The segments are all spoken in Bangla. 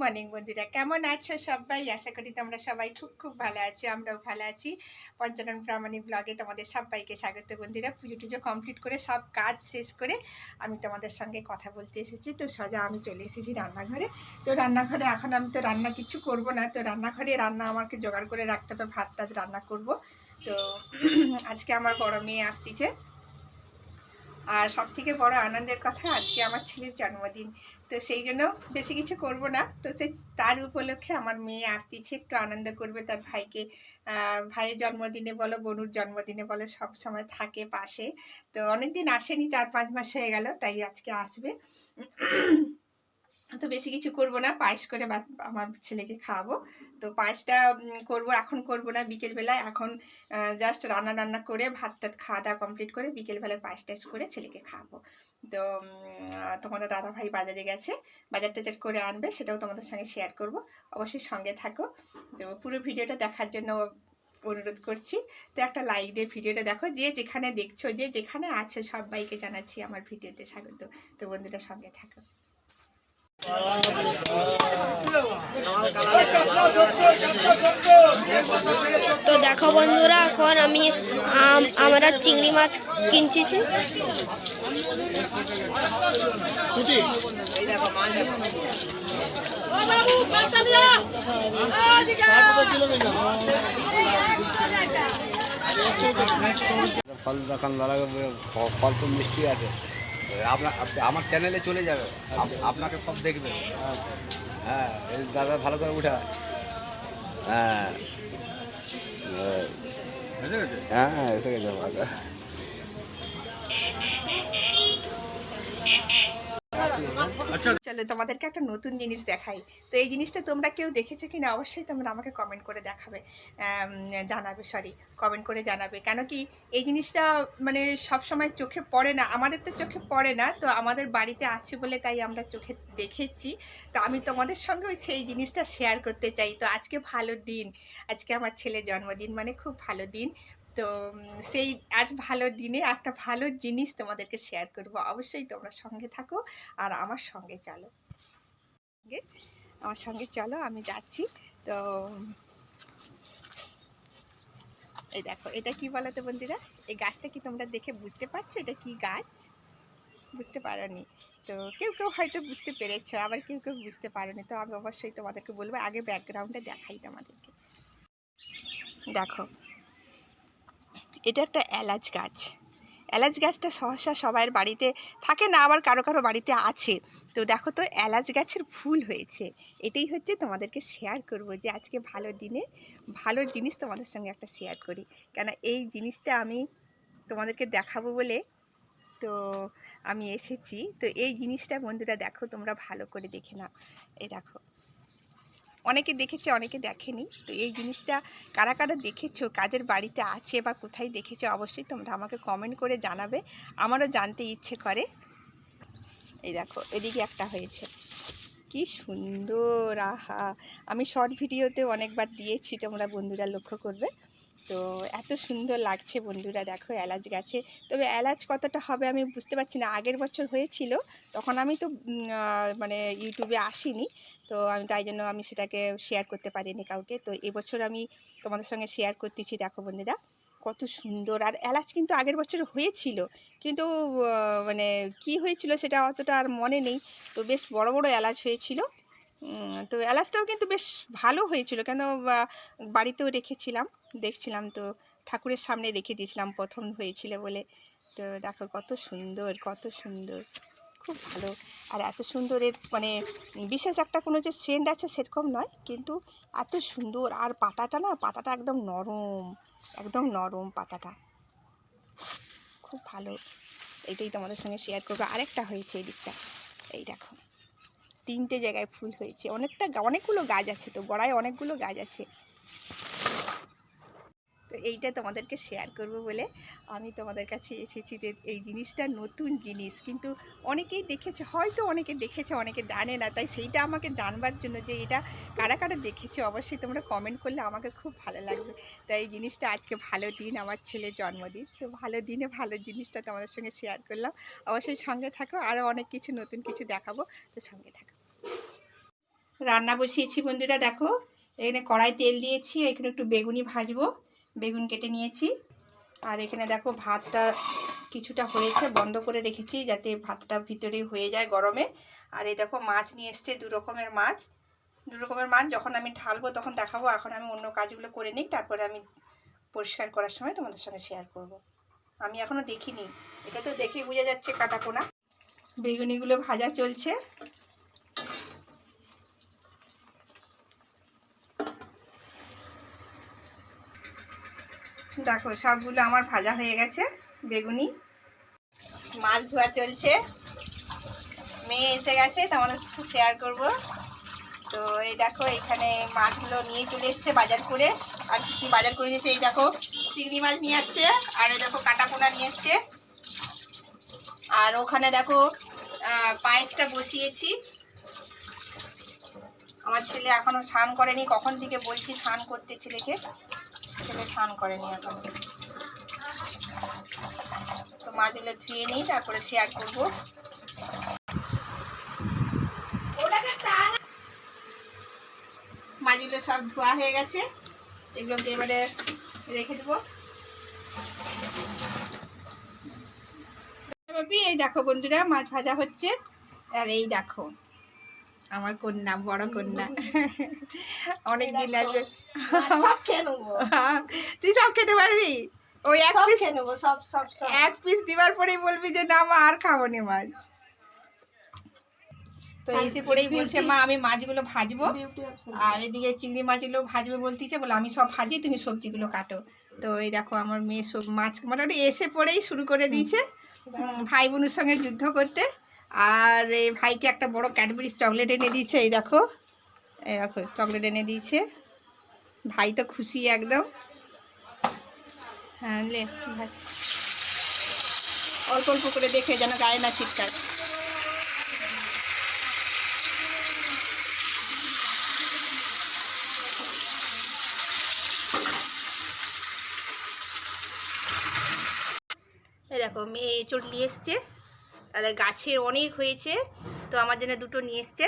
মর্নিং বন্ধুরা। কেমন আছো সবাই? আশা করি তোমরা সবাই খুব খুব ভালো আছো, আমরাও ভালো আছি। পঞ্চানন প্রামাণিক ব্লগে তোমাদের সবাইকে স্বাগত বন্ধুরা। পুজো টুজো কমপ্লিট করে সব কাজ শেষ করে আমি তোমাদের সঙ্গে কথা বলতে এসেছি। তো সোজা আমি চলে এসেছি রান্নাঘরে। তো রান্নাঘরে এখন আমি তো রান্না কিছু করব না। তো রান্নাঘরে রান্না আমাকে জোগাড় করে রাখতে হবে। ভাত টাত রান্না করব। তো আজকে আমার বড় মেয়ে আসতেছে। আর সব থেকে বড় আনন্দের কথা আজকে আমার ছেলের জন্মদিন। তো সেই জন্য বেশি কিছু করব না। তো তার উপলক্ষে আমার মেয়ে আসতেছে, একটু আনন্দ করবে তার ভাইকে। ভাইয়ের জন্মদিনে বলো, বনুর জন্মদিনে বলো, সব সময় থাকে পাশে। তো অনেকদিন আসেনি, চার পাঁচ মাস হয়ে গেল, তাই আজকে আসবে। তো বেশি কিছু করব না, পায়েস করে আমার ছেলেকে খাওয়াবো। তো পায়েসটা করব, এখন করব না, বিকেলবেলায়। এখন জাস্ট রান্না রান্না করে, ভাত টাত খাওয়া দাওয়া কমপ্লিট করে বিকেলবেলায় পায়েস টাইস করে ছেলেকে খাওয়াবো। তো তোমাদের দাদা ভাই বাজারে গেছে, বাজার টাজার করে আনবে, সেটাও তোমাদের সঙ্গে শেয়ার করব। অবশ্যই সঙ্গে থাকো। তো পুরো ভিডিওটা দেখার জন্য অনুরোধ করছি। তো একটা লাইক দিয়ে ভিডিওটা দেখো, যে যেখানে দেখছ, যে যেখানে আছো, সবাইকে জানাচ্ছি আমার ভিডিওতে স্বাগত। তো বন্ধুরা সঙ্গে থাকো। তো দেখো বন্ধুরা, এখন আমি আম- আমরা চিংড়ি মাছ কিনছি। ফল দোকান ফল তো মিষ্টি আছে। আপনার আপ- আমার চ্যানেলে চলে যাবে আপ- আপনাকে সব দেখবে হ্যাঁ এই দাদা ভালো করে উঠা হ্যাঁ হ্যাঁ হ্যাঁ এসে গেছে চলো তোমাদেরকে একটা নতুন জিনিস দেখাই। তো এই জিনিসটা তোমরা কেউ দেখেছ কিনা? অবশ্যই তোমরা আমাকে কমেন্ট করে দেখাবে। জানাবে সরি কমেন্ট করে জানাবে। কেন কি এই জিনিসটা মানে সব সময় চোখে পড়ে না। আমাদের তো চোখে পড়ে না, তো আমাদের বাড়িতে আছে বলে তাই আমরা চোখে দেখেছি। তো আমি তোমাদের সঙ্গেও সেই জিনিসটা শেয়ার করতে চাই। তো আজকে ভালো দিন। আজকে আমার ছেলের জন্মদিন মানে খুব ভালো দিন। তো সেই আজ ভালো দিনে একটা ভালো জিনিস তোমাদেরকে শেয়ার করব। অবশ্যই তোমরা সঙ্গে থাকো আর আমার সঙ্গে চলো। আমার সঙ্গে চলো, আমি যাচ্ছি। তো, এই দেখো, এটা কি বলো তো বন্ধুরা? এই গাছটা কি তোমরা দেখে বুঝতে পারছ? এটা কি গাছ? বুঝতে পারোনি। তো, কেউ কেউ হয়তো বুঝতে পেরেছ, আবার কেউ কেউ বুঝতে পারোনি। তো আমি অবশ্যই তোমাদেরকে বলব, আগে ব্যাকগ্রাউন্ডে দেখাই তোমাদেরকে। দেখো এটা একটা এলাচ গাছ। এলাচ গাছটা সহসা সবার বাড়িতে থাকে না, আবার কারও কারও বাড়িতে আছে। তো দেখো তো, এলাচ গাছের ফুল হয়েছে। এটাই হচ্ছে তোমাদেরকে শেয়ার করব যে আজকে ভালো দিনে ভালো জিনিস তোমাদের সঙ্গে একটা শেয়ার করি। কেন এই জিনিসটা আমি তোমাদেরকে দেখাবো বলে তো আমি এসেছি। তো এই জিনিসটা বন্ধুরা দেখো, তোমরা ভালো করে দেখে নাও। এই দেখো। অনেকে দেখেছে, অনেকে দেখেনি। তো এই জিনিসটা কারা কারা দেখেছ, কাদের বাড়িতে আছে বা কোথায় দেখেছ অবশ্যই তোমরা আমাকে কমেন্ট করে জানাবে। আমারও জানতে ইচ্ছে করে। এই দেখো, এদিকে একটা হয়েছে। কি সুন্দর, আহা! আমি শর্ট ভিডিওতে অনেকবার দিয়েছি, তোমরা বন্ধুরা লক্ষ্য করবে। তো এত সুন্দর লাগছে বন্ধুরা, দেখো এলাচ গাছে। তবে এলাচ কতটা হবে আমি বুঝতে পারছি না, আগের বছর হয়েছিল, তখন আমি তো মানে ইউটিউবে আসিনি, তো আমি তাই জন্য আমি সেটাকে শেয়ার করতে পারিনি কাউকে। তো এবছর আমি তোমাদের সঙ্গে শেয়ার করতেছি, দেখো বন্ধুরা, কত সুন্দর। আর এলাচ কিন্তু আগের বছর হয়েছিল, কিন্তু মানে কি হয়েছিল সেটা অতটা আর মনে নেই। তো বেশ বড় বড় এলাচ হয়েছিল তো এলাচটাও কিন্তু বেশ ভালো হয়েছিল। কেন বাড়িতেও রেখেছিলাম, দেখছিলাম তো ঠাকুরের সামনে রেখে দিয়েছিলাম প্রথম হয়েছিল বলে। তো দেখো কত সুন্দর কত সুন্দর, খুব ভালো। আর এত সুন্দর এর মানে বিশেষ একটা কোনো যে সেন্ট আছে সেরকম নয়, কিন্তু এত সুন্দর। আর পাতাটা না, পাতাটা একদম নরম একদম নরম পাতাটা। খুব ভালো। এটাই তোমাদের সঙ্গে শেয়ার করব। আরেকটা হয়েছে এই দিকটা এই দেখো। তিনটে জায়গায় ফুল হয়েছে। অনেকটা অনেকগুলো গাছ আছে তো, গড়ায় অনেকগুলো গাছ আছে। তো এইটা তোমাদেরকে শেয়ার করব বলে আমি তোমাদের কাছে এসেছি যে এই জিনিসটা নতুন জিনিস। কিন্তু অনেকেই দেখেছে, হয়তো অনেকে দেখেছে, অনেকে জানে না। তাই সেইটা আমাকে জানবার জন্য যে এটা কারা কারা দেখেছে, অবশ্যই তোমরা কমেন্ট করলে আমাকে খুব ভালো লাগবে। তাই এই জিনিসটা আজকে ভালো দিন, আমার ছেলের জন্মদিন। তো ভালো দিনে ভালো জিনিসটা তোমাদের সঙ্গে শেয়ার করলাম। অবশ্যই সঙ্গে থাকো আরও অনেক কিছু, নতুন কিছু দেখাবো। তো সঙ্গে থাকো। রান্না বসিয়েছি বন্ধুরা, দেখো। এখানে কড়াই তেল দিয়েছি, এখানে একটু বেগুনি ভাজবো। বেগুন কেটে নিয়েছি। আর এখানে দেখো, ভাতটা কিছুটা হয়েছে, বন্ধ করে রেখেছি যাতে ভাতটা ভিতরে হয়ে যায় গরমে। আর এই দেখো, মাছ নিয়ে এসছে, দু রকমের মাছ। দু রকমের মাছ, যখন আমি ঢালবো তখন দেখাবো, এখন আমি অন্য কাজগুলো করে নিই, তারপরে আমি পরিষ্কার করার সময় তোমাদের সঙ্গে শেয়ার করব। আমি এখনও দেখিনি, এটা তো দেখেই বোঝা যাচ্ছে কাটা কোনা বেগুনিগুলো ভাজা চলছে। দেখো, সবগুলো আমার ভাজা হয়ে গেছে, বেগুনি। মাছ ধোয়া চলছে। মেয়ে এসে গেছে তোমাদের সাথে শেয়ার করব। তো এই দেখো, এখানে মাছগুলো নিয়ে চলে এসছে বাজার করে। আর কি কি বাজার করে নিয়েছে এই দেখো, চিংড়ি মাছ নিয়ে আসছে, আর এই দেখো, কাটা পোনা নিয়ে এসছে। আর ওখানে দেখো পায়েসটা বসিয়েছি। আমার ছেলে এখনও স্নান করেনি, কখন থেকে বলছি স্নান করতে ছেলেকে। ছেলে স্নান করেনি এখন। তো মাছগুলো ধুয়ে নিই তারপরে শেয়ার করব। মাছগুলো সব ধোয়া হয়ে গেছে এগুলোকে এবারে রেখে দেবো। এই দেখো বন্ধুরা মাছ ভাজা হচ্ছে। আর এই দেখো আমার কন্যা বড় কন্যা। অনেক দিন আছে সব খেয়ে নেব। তুই সব খেতে পারবি? ওই এক পিস খেয়ে নেব সব সব সব। এক পিস দিবার পরেই বলবি যে না মা আর খাব নি মাছ। তো এসে পরেই বলছে মা আমি মাছগুলো ভাজবো। আর এদিকে চিংড়ি মাছগুলো ভাজবে বলতেছে বলে আমি সব ভাজি তুমি সবজিগুলো কাটো। তো এই দেখো আমার মেয়ে সব মাছ মোটামুটি এসে পরেই শুরু করে দিয়েছে ভাই বোনের সঙ্গে যুদ্ধ করতে। আর এই ভাইকে একটা বড় ক্যাডবেরিজ চকলেট এনে দিয়েছে এই দেখো। এই দেখো চকলেট এনে দিয়েছে। ভাই তো খুশি একদম। হ্যাঁ লে অল্প অল্প করে দেখে যেন গায়ে না এই দেখো, মেয়ে এঁচড় নিয়ে এসছে। তাদের গাছের অনেক হয়েছে। তো আমার জন্য দুটো নিয়ে এসছে।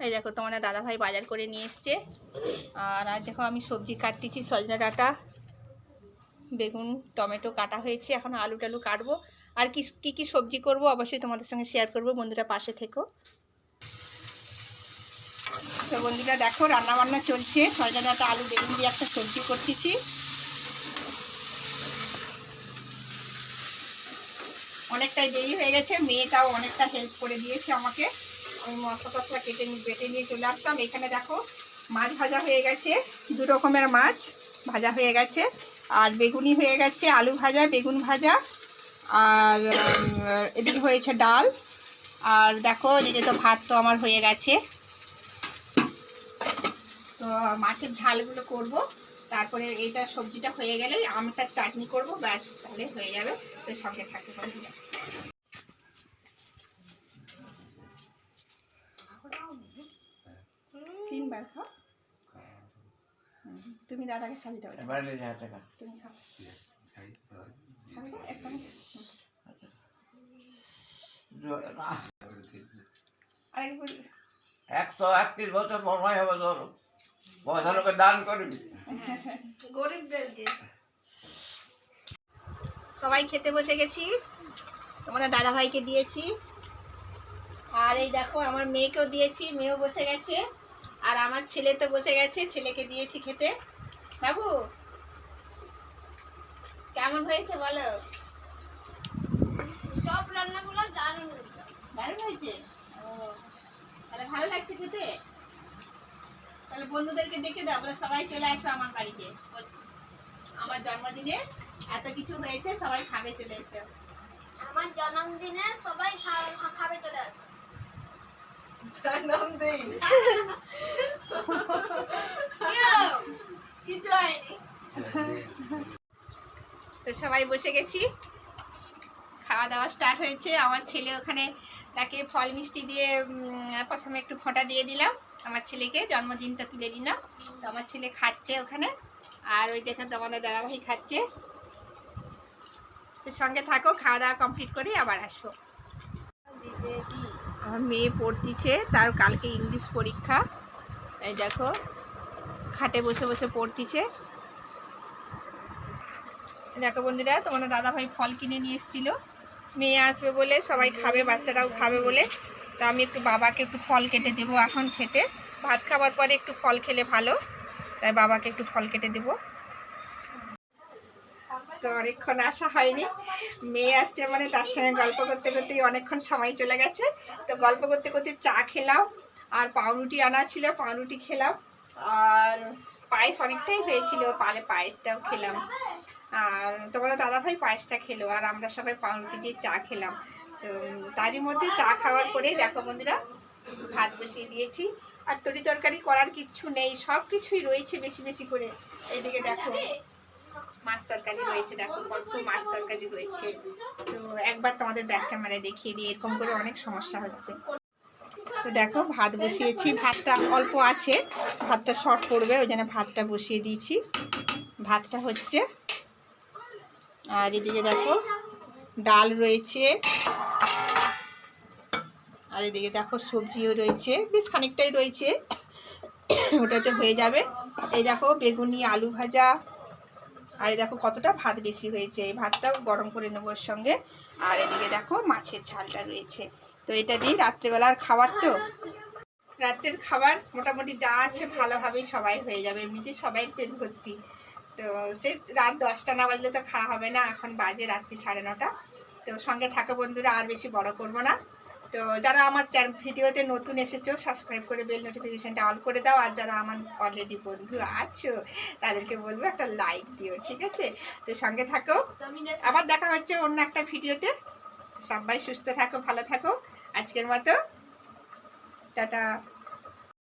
এই দেখো, তোমাদের দাদাভাই বাজার করে নিয়ে এসছে। আর আজ দেখো, আমি সবজি কাটতেছি, সজনা ডাঁটা, বেগুন, টমেটো কাটা হয়েছে। এখন আলু টালু কাটবো। আর কি, কী কী সবজি করব অবশ্যই তোমাদের সঙ্গে শেয়ার করব, বন্ধুরা পাশে থেকো। তো বন্ধুরা দেখো রান্না বান্না চলছে। সজনা ডাঁটা, আলু, বেগুন দিয়ে একটা সবজি করতেছি। অনেকটাই দেরি হয়ে গেছে মেয়েটাও অনেকটা হেল্প করে দিয়েছে আমাকে। আমি মশলা টসলা কেটে বেটে নিয়ে চলে আসতাম এখানে দেখো মাছ ভাজা হয়ে গেছে, দু রকমের মাছ ভাজা হয়ে গেছে। আর বেগুনি হয়ে গেছে, আলু ভাজা, বেগুন ভাজা, আর এদিকে হয়েছে ডাল। আর দেখো এদিকে তো ভাত তো আমার হয়ে গেছে। তো মাছের ঝালগুলো করব। তারপরে এইটা সবজিটা হয়ে গেলে আমটার চাটনি করব, ব্যাস, তাহলে হয়ে যাবে। তো সঙ্গে থাকতে পারব তিনবার খাও। তুমি দাদাকে খাবি দাও তুমি খাও। খাবে তো এক চামচ আরেকবার একশো একত্রিশ বছর হবে দান করবি গরিবদেরকে। সবাই খেতে বসে গেছি। তোমাদের দাদা ভাইকে দিয়েছি। আর এই দেখো আমার মেয়েকেও দিয়েছি মেয়েও বসে গেছে। আর আমার ছেলে তো বসে গেছে ছেলেকে দিয়েছি খেতে। বাবু কেমন হয়েছে বলো? সব রান্নাগুলো দারুণ দারুণ হয়েছে? ও তাহলে ভালো লাগছে খেতে? তাহলে বন্ধুদেরকে ডেকে দাও বলে সবাই চলে আসো আমার বাড়িতে। আমার জন্মদিনে এত কিছু হয়েছে সবাই খাবে চলে এসো। আমার জন্মদিনে সবাই খাবে চলে আসে। কিছু হয়নি তো সবাই বসে গেছি। খাওয়া দাওয়া স্টার্ট হয়েছে। আমার ছেলে ওখানে তাকে ফল মিষ্টি দিয়ে প্রথমে একটু ফোঁটা দিয়ে দিলাম। আমার ছেলেকে জন্মদিনটা তুলে দিলাম তো আমার ছেলে খাচ্ছে ওখানে। আর ওই দেখে তো আমাদের দাদাভাই খাচ্ছে। তো সঙ্গে থাকো, খাওয়া দাওয়া কমপ্লিট করে আবার আসব। দিবে কি আমার মেয়ে পড়তিছে, তার কালকে ইংলিশ পরীক্ষা। এই দেখো, খাটে বসে বসে পড়তিছে। দেখো বন্ধুরা, তোমাদের দাদাভাই ফল কিনে নিয়ে এসেছিল। মেয়ে আসবে বলে, সবাই খাবে, বাচ্চারাও খাবে বলে। তো আমি একটু বাবাকে একটু ফল কেটে দেবো এখন খেতে। ভাত খাবার পরে একটু ফল খেলে ভালো। তাই বাবাকে একটু ফল কেটে দেবো। তো অনেকক্ষণ আসা হয়নি। মেয়ে আসছে মানে তার সঙ্গে গল্প করতে করতেই অনেকক্ষণ সময় চলে গেছে। তো গল্প করতে করতে চা খেলাম, আর পাউরুটি আনা ছিল, পাউরুটি খেলাম, আর পায়েস অনেকটাই হয়েছিল, পালে পায়েসটাও খেলাম। আর তোমাদের দাদাভাই পায়েসটা খেলো, আর আমরা সবাই পাউরুটি দিয়ে চা খেলাম। তো তারই মধ্যে চা খাওয়ার পরে, দেখো বন্ধুরা, ভাত বসিয়ে দিয়েছি। আর তরি তরকারি করার কিচ্ছু নেই সব কিছুই রয়েছে বেশি বেশি করে। এইদিকে দেখো। মাছ তরকারি রয়েছে দেখো কত মাছ তরকারি রয়েছে তো একবার তোমাদের ব্যাক ক্যামেরায় দেখিয়ে দিই, এরকম করে অনেক সমস্যা হচ্ছে। তো দেখো, ভাত বসিয়েছি, ভাতটা অল্প আছে, ভাতটা শর্ট পড়বে ওই জন্য ভাতটা বসিয়ে দিয়েছি। ভাতটা হচ্ছে, আর এদিকে দেখো, ডাল রয়েছে, আর এদিকে দেখো সবজিও রয়েছে, বেশ খানিকটাই রয়েছে, ওটাতে হয়ে যাবে। এই দেখো, বেগুনি, আলু ভাজা আর এই দেখো কতটা ভাত বেশি হয়েছে, এই ভাতটাও গরম করে নেব ওর সঙ্গে। আর এদিকে দেখো মাছের ঝালটা রয়েছে। তো এটা দিয়ে রাত্রেবেলার খাবার তো? রাত্রের খাবার মোটামুটি যা আছে ভালোভাবেই সবাই হয়ে যাবে, এমনিতে সবাই পেট ভর্তি। তো সে রাত দশটা না বাজলে তো খাওয়া হবে না, এখন বাজে রাত্রি সাড়ে নটা। তো সঙ্গে থাকো বন্ধুরা, আর বেশি বড় করব না। তো যারা আমার ভিডিওতে নতুন এসেছ সাবস্ক্রাইব করে বেল নোটিফিকেশানটা অল করে দাও। আর যারা আমার অলরেডি বন্ধু আছো, তাদেরকে বলব একটা লাইক দিও, ঠিক আছে? তো সঙ্গে থাকো। আবার দেখা হচ্ছে অন্য একটা ভিডিওতে। সবাই সুস্থ থাকো, ভালো থাকো। আজকের মতো। টাটা।